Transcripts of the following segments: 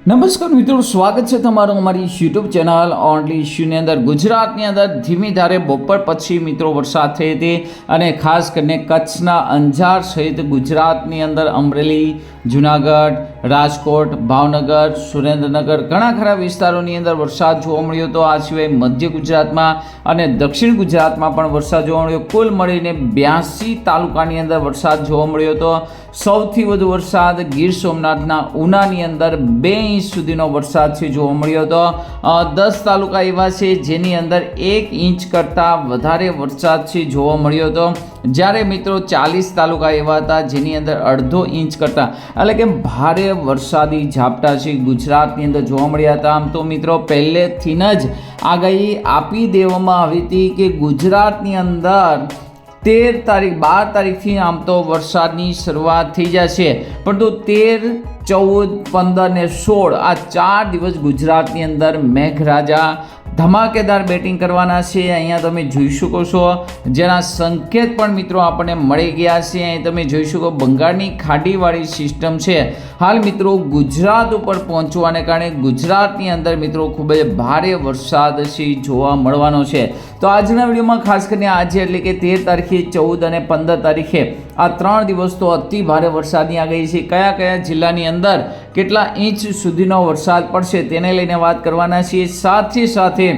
નમસ્કાર મિત્રો, સ્વાગત છે તમારું અમારી યુટ્યુબ ચેનલ ઓનલી ઇશ્યુની અંદર. ગુજરાતની અંદર ધીમી ધારે બપોર પછી મિત્રો વરસાદ થઈ હતી અને ખાસ કરીને કચ્છના અંજાર સહિત ગુજરાતની અંદર અમરેલી જુનાગઢ, રાજકોટ, ભાવનગર, સુરેન્દ્રનગર ઘણા ખરા વિસ્તારોની અંદર વરસાદ જોવા મળ્યો હતો. આ સિવાય મધ્ય ગુજરાતમાં અને દક્ષિણ ગુજરાતમાં પણ વરસાદ જોવા મળ્યો. કુલ મળીને બ્યાસી તાલુકાની અંદર વરસાદ જોવા મળ્યો હતો. સૌથી વધુ વરસાદ ગીર સોમનાથના ઉનાની અંદર બે ઇંચ સુધીનો વરસાદ છે જોવા મળ્યો હતો. દસ તાલુકા એવા છે જેની અંદર એક ઇંચ કરતાં વધારે વરસાદ છે જોવા મળ્યો હતો. જ્યારે મિત્રો ચાલીસ તાલુકા એવા હતા જેની અંદર અડધો ઇંચ કરતાં એટલે કે ભારે વરસાદી ઝાપટા છે ગુજરાતની અંદર જોવા મળ્યા હતા. આમ તો મિત્રો પહેલેથી જ આગાહી આપી દેવામાં આવી હતી કે ગુજરાતની અંદર તેર તારીખ, બાર તારીખથી આમ તો વરસાદની શરૂઆત થઈ જશે. પરંતુ તેર, ચૌદ, પંદર ને સોળ આ ચાર દિવસ ગુજરાતની અંદર મેઘરાજા ધમાકેદાર બેટિંગ કરવાના છે અહીંયા તમે જોઈ શકો છો. જેના સંકેત પણ મિત્રો આપણને મળી ગયા છે. અહીં તમે જોઈ શકો બંગાળની ખાડીવાળી સિસ્ટમ છે. હાલ મિત્રો ગુજરાત ઉપર પહોંચવાને કારણે ગુજરાતની અંદર મિત્રો ખૂબ જ ભારે વરસાદ છે જોવા મળવાનો છે. તો આજના વિડીયોમાં ખાસ કરીને આજે એટલે કે તેર તારીખે, ચૌદ અને પંદર તારીખે આ ત્રણ દિવસ તો અતિ ભારે વરસાદની આગાહી છે. કયા કયા જિલ્લાની અંદર કેટલા ઇંચ સુધીનો વરસાદ પડશે તેને લઈને વાત કરવાના છીએ. સાથે સાથે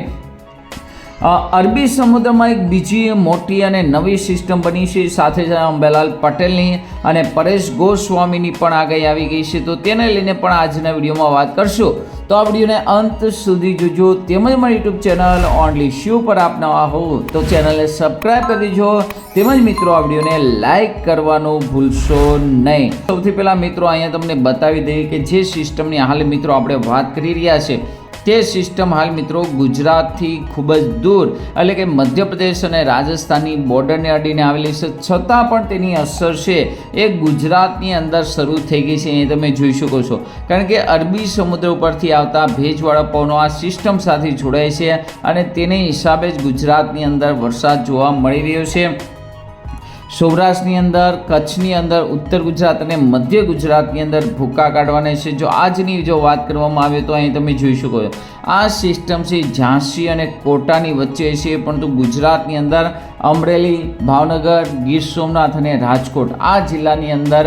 અરબી સમુદ્રમાં એક બીજી મોટી અને નવી સિસ્ટમ બની છે. સાથે જ અંબેલાલ પટેલની અને પરેશ ગોસ્વામીની પણ આગાહી આવી ગઈ છે. તો તેને લઈને પણ આજના વિડીયોમાં વાત કરશું. તો આ વિડીયોને અંત સુધી જોજો. તેમજ મારી યુટ્યુબ ચેનલ ઓનલી શ્યુ પર આપ નવા હો, તો ચેનલને સબસ્ક્રાઈબ કરી દેજો. તેમજ મિત્રો, આ વિડીયોને લાઇક કરવાનું ભૂલશો નહીં. સૌથી પહેલાં મિત્રો, અહીંયા તમને બતાવી દઈએ કે જે સિસ્ટમની હાલ મિત્રો આપણે વાત કરી રહ્યા છે તે સિસ્ટમ હાલ મિત્રો ગુજરાતથી ખૂબ જ દૂર. એટલે કે મધ્યપ્રદેશ અને રાજસ્થાનની બોર્ડરને અડીને આવેલી છે. છતાં પણ તેની અસર છે એ ગુજરાતની અંદર શરૂ થઈ ગઈ છે. એ તમે જોઈ શકો છો. કારણ કે અરબી સમુદ્ર ઉપરથી આવતા ભેજવાળા પવનો આ સિસ્ટમ સાથે જોડાય છે અને તેને હિસાબે જ ગુજરાતની અંદર વરસાદ જોવા મળી રહ્યો છે. સૌરાષ્ટ્રની અંદર, કચ્છની અંદર, ઉત્તર ગુજરાત અને મધ્ય ગુજરાતની અંદર ભૂકા કાઢવાના છે. જો આજની જો વાત કરવામાં આવે તો અહીં તમે જોઈ શકો છો. આ સિસ્ટમ છે ઝાંસી અને કોટાની વચ્ચે છે, પરંતુ ગુજરાતની અંદર અમરેલી, ભાવનગર, ગીર સોમનાથ અને રાજકોટ. આ જિલ્લાની અંદર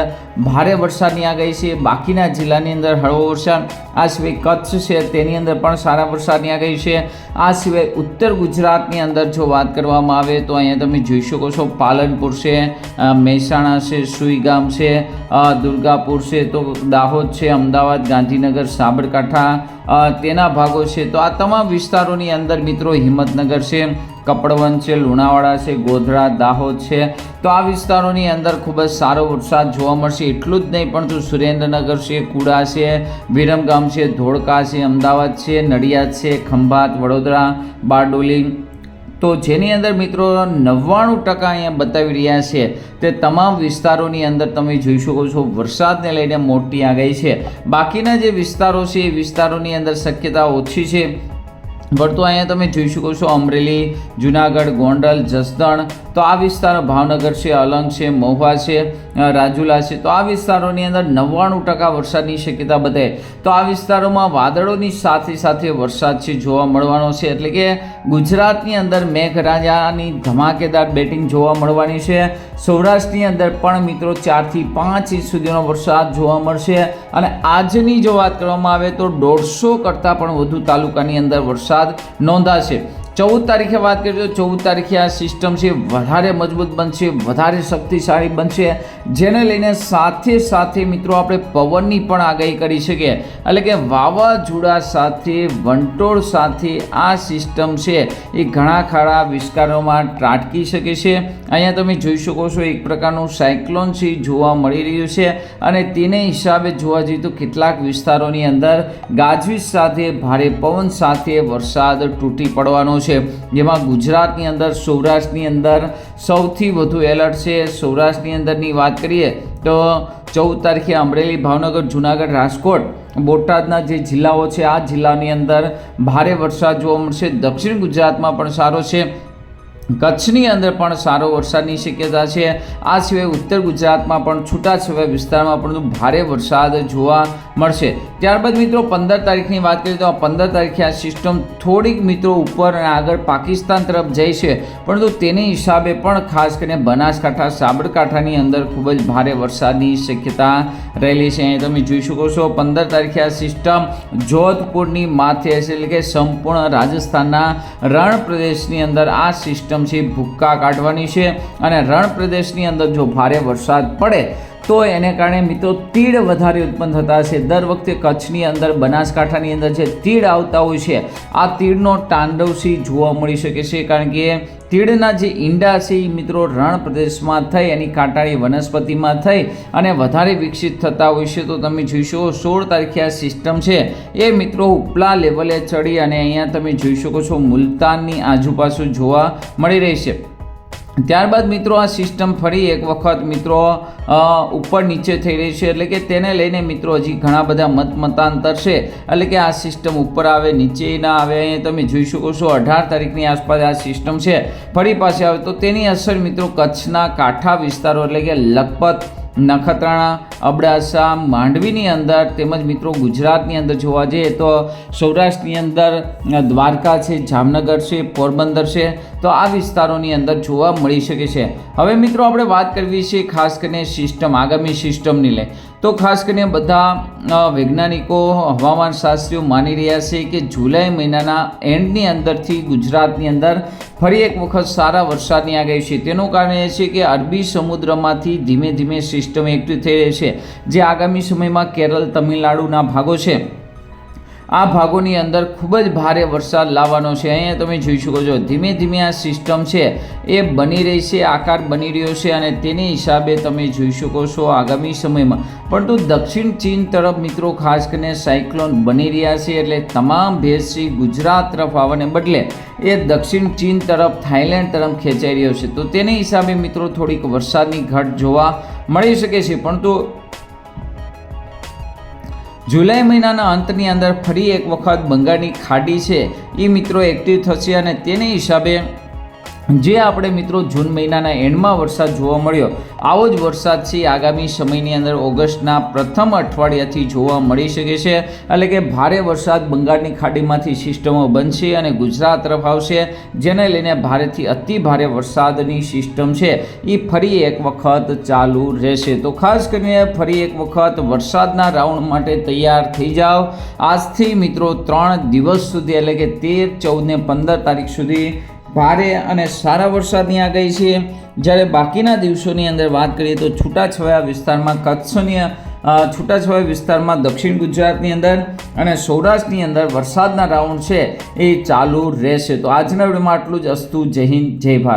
ભારે વરસાદની આગાહી છે. બાકીના જિલ્લાની અંદર હળવો વરસાદ. આ સિવાય કચ્છ છે, તેની અંદર પણ સારા વરસાદની આગાહી છે. આ સિવાય ઉત્તર ગુજરાતની અંદર જો વાત કરવામાં આવે તો અહીંયા તમે જોઈ શકો છો, પાલનપુર છે મહેસાણા છે, સુઈગામ છે દુર્ગાપુર છે, તો દાહોદ છે, અમદાવાદ, ગાંધીનગર, સાબરકાંઠા તેના ભાગો છે. તો આ તમામ વિસ્તારોની અંદર મિત્રો હિંમતનગર છે. કપડવંત છે, લુણાવાડા છે, ગોધરા, દાહોદ છે. તો આ વિસ્તારોની અંદર ખૂબ જ સારો વરસાદ જોવા મળશે. એટલું જ નહીં, પણ જો સુરેન્દ્રનગર છે, કુડા છે, વિરમગામ છે, ધોળકા છે, અમદાવાદ છે, નડિયાદ છે, ખંભાત, વડોદરા, બારડોલી. તો જેની અંદર મિત્રો નવ્વાણું ટકા અહીંયા બતાવી રહ્યા છે તે તમામ વિસ્તારોની અંદર તમે જોઈ શકો છો વરસાદને લઈને મોટી આગાહી છે. બાકીના જે વિસ્તારો છે, એ વિસ્તારોની અંદર શક્યતા ઓછી છે. પરંતુ અહીંયા તમે જોઈ શકો છો અમરેલી જુનાગઢ ગોંડલ જસદણ તો આ વિસ્તારો ભાવનગર છે, અલંગ છે, મહુવા છે રાજુલા છે. તો આ વિસ્તારોની અંદર નવ્વાણું ટકા વરસાદની શક્યતા બધે. તો આ વિસ્તારોમાં વાદળોની સાથે સાથે વરસાદ છે, જોવા મળવાનો છે. એટલે કે ગુજરાતની અંદર મેઘરાજાની ધમાકેદાર બેટિંગ જોવા મળવાની છે. સૌરાષ્ટ્રની અંદર પણ મિત્રો ચારથી પાંચ ઇંચ સુધીનો વરસાદ જોવા મળશે. અને આજની જો વાત કરવામાં આવે તો દોઢસો કરતાં પણ વધુ તાલુકાની અંદર વરસાદ નોંધાશે. ચૌદ તારીખે વાત કરીએ તો ચૌદ તારીખે આ સિસ્ટમ છે, વધારે મજબૂત બનશે, વધારે શક્તિશાળી બનશે. જેને લઈને સાથે સાથે મિત્રો આપણે પવનની પણ આગાહી કરી શકીએ. એટલે કે વાવાઝોડા સાથે, વંટોળ સાથે આ સિસ્ટમ છે એ ઘણા ખરા વિસ્તારોમાં ત્રાટકી શકે છે. અહીંયા તમે જોઈ શકો છો એક પ્રકારનું સાયક્લોન છે, જોવા મળી રહ્યું છે. અને તેને હિસાબે જોવા જઈએ તો કેટલાક વિસ્તારોની અંદર ગાજવીજ સાથે, ભારે પવન સાથે વરસાદ તૂટી પડવાનો જેમાં ગુજરાતની અંદર, સૌરાષ્ટ્રની અંદર સૌથી વધુ એલર્ટ છે. સૌરાષ્ટ્રની અંદરની વાત કરીએ તો ચૌદ તારીખે અમરેલી, ભાવનગર, જુનાગઢ, રાજકોટ, બોટાદના જે જિલ્લાઓ છે, આ જિલ્લાની અંદર ભારે વરસાદ જોવા મળશે. દક્ષિણ ગુજરાતમાં પણ સારો છે. કચ્છની અંદર પણ સારો વરસાદની શક્યતા છે. આ સિવાય ઉત્તર ગુજરાતમાં પણ છૂટાછવાયા વિસ્તારમાં પણ ભારે વરસાદ જોવા મળશે. ત્યારબાદ મિત્રો, પંદર તારીખની વાત કરીએ તો આ પંદર તારીખે આ સિસ્ટમ થોડીક મિત્રો ઉપર અને આગળ પાકિસ્તાન તરફ જાય છે પરંતુ તેને હિસાબે પણ ખાસ કરીને બનાસકાંઠા, સાબરકાંઠાની અંદર ખૂબ જ ભારે વરસાદની શક્યતા રહેલી છે. અહીં તમે જોઈ શકો છો, પંદર તારીખે આ સિસ્ટમ જોધપુરની માથે એટલે કે સંપૂર્ણ રાજસ્થાનના રણ પ્રદેશની અંદર આ સિસ્ટમ છે ભૂક્કા કાઢવાની છે. અને રણ પ્રદેશની અંદર જો ભારે વરસાદ પડે તો એને કારણે મિત્રો તીડ વધારે ઉત્પન્ન થતા હશે. દર વખતે કચ્છની અંદર, બનાસકાંઠાની અંદર જે તીડ આવતા હોય છે, આ તીડનો તાંડવસી જોવા મળી શકે છે. કારણ કે તીડના જે ઈંડા છે એ મિત્રો રણ પ્રદેશમાં થઈ, એની કાંટાળી વનસ્પતિમાં થઈ અને વધારે વિકસિત થતા હોય છે. તો તમે જોઈશો સોળ તારીખે આ સિસ્ટમ છે. એ મિત્રો ઉપલા લેવલે ચડી અને અહીંયા તમે જોઈ શકો છો, મુલતાનની આજુબાજુ જોવા મળી રહી છે. ત્યારબાદ મિત્રો આ સિસ્ટમ ફરી એક વખત મિત્રો ઉપર નીચે થઈ રહી છે. એટલે કે તેને લઈને મિત્રો હજી ઘણા બધા મત મતાંતર છે. એટલે કે આ સિસ્ટમ ઉપર આવે, નીચે ના આવે, અહીંયા તમે જોઈ શકો છો અઢાર તારીખની આસપાસ આ સિસ્ટમ છે. ફરી પાસે આવે તો તેની અસર મિત્રો કચ્છના કાંઠા વિસ્તારો, એટલે કે લખપત, નખત્રાણા અબડાસા માંડવીની અંદર તેમજ મિત્રો ગુજરાતની અંદર જોવા જઈએ તો સૌરાષ્ટ્રની અંદર દ્વારકા છે, જામનગર છે, પોરબંદર છે, તો આ વિસ્તારોની અંદર જોવા મળી શકે છે. હવે મિત્રો આપણે વાત કરવી છે ખાસ કરીને સિસ્ટમ, આગામી સિસ્ટમની લે તો ખાસ કરીને બધા વૈજ્ઞાનિકો, હવામાન શાસ્ત્રીઓ માની રહ્યા છે કે જુલાઈ મહિનાના એન્ડની અંદરથી ગુજરાતની અંદર ફરી એક વખત સારા વરસાદની આગાહી છે. તેનું કારણ એ છે કે અરબી સમુદ્રમાંથી ધીમે ધીમે સિસ્ટમ એક્ટિવ થઈ રહી છે. જે આગામી સમયમાં કેરળ, તમિલનાડુના ભાગો છે. આ ભાગોની અંદર ખૂબ જ ભારે વરસાદ લાવવાનો છે. અહીંયા તમે જોઈ શકો છો, ધીમે ધીમે આ સિસ્ટમ છે, એ બની રહી છે, આકાર બની રહ્યો છે અને તેની હિસાબે તમે જોઈ શકો છો આગામી સમયમાં. પરંતુ દક્ષિણ ચીન તરફ મિત્રો, ખાસ કરીને સાયક્લોન બની રહ્યા છે એટલે તમામ ભેજથી ગુજરાત તરફ આવવાને બદલે એ દક્ષિણ ચીન તરફ થાઈલેન્ડ તરફ ખેંચાઈ રહ્યો છે. તો તેની હિસાબે મિત્રો, થોડીક વરસાદની ઘટ જોવા મળી શકે છે. પરંતુ જુલાઈ મહિનાના અંતની અંદર ફરી એક વખત બંગાળની ખાડી છે. એ મિત્રો એક્ટિવ થશે અને તેને હિસાબે જે આપણે મિત્રો જૂન મહિનાના એન્ડમાં વરસાદ જોવા મળ્યો, આવો જ વરસાદ છે આગામી સમયની અંદર ઓગસ્ટના પ્રથમ અઠવાડિયાથી જોવા મળી શકે છે. એટલે કે ભારે વરસાદ બંગાળની ખાડીમાંથી સિસ્ટમો બનશે અને ગુજરાત તરફ આવશે, જેને લઈને ભારેથી અતિ ભારે વરસાદની સિસ્ટમ છે. એ ફરી એક વખત ચાલુ રહેશે. તો ખાસ કરીને ફરી એક વખત વરસાદના રાઉન્ડ માટે તૈયાર થઈ જાઓ. આજથી મિત્રો ત્રણ દિવસ સુધી, એટલે કે તેર, ચૌદ ને પંદર તારીખ સુધી ભારે અને સારા વરસાદની આગાહી છે. જ્યારે બાકીના દિવસોની અંદર વાત કરીએ તો છૂટાછવાયા વિસ્તારમાં કચ્છની છૂટાછવાયા વિસ્તારમાં દક્ષિણ ગુજરાતની અંદર અને સૌરાષ્ટ્રની અંદર વરસાદના રાઉન્ડ છે. એ ચાલુ રહેશે. તો આજના વિડીયોમાં આટલું જ. અસ્તુ, જય હિન્દ, જય ભારત.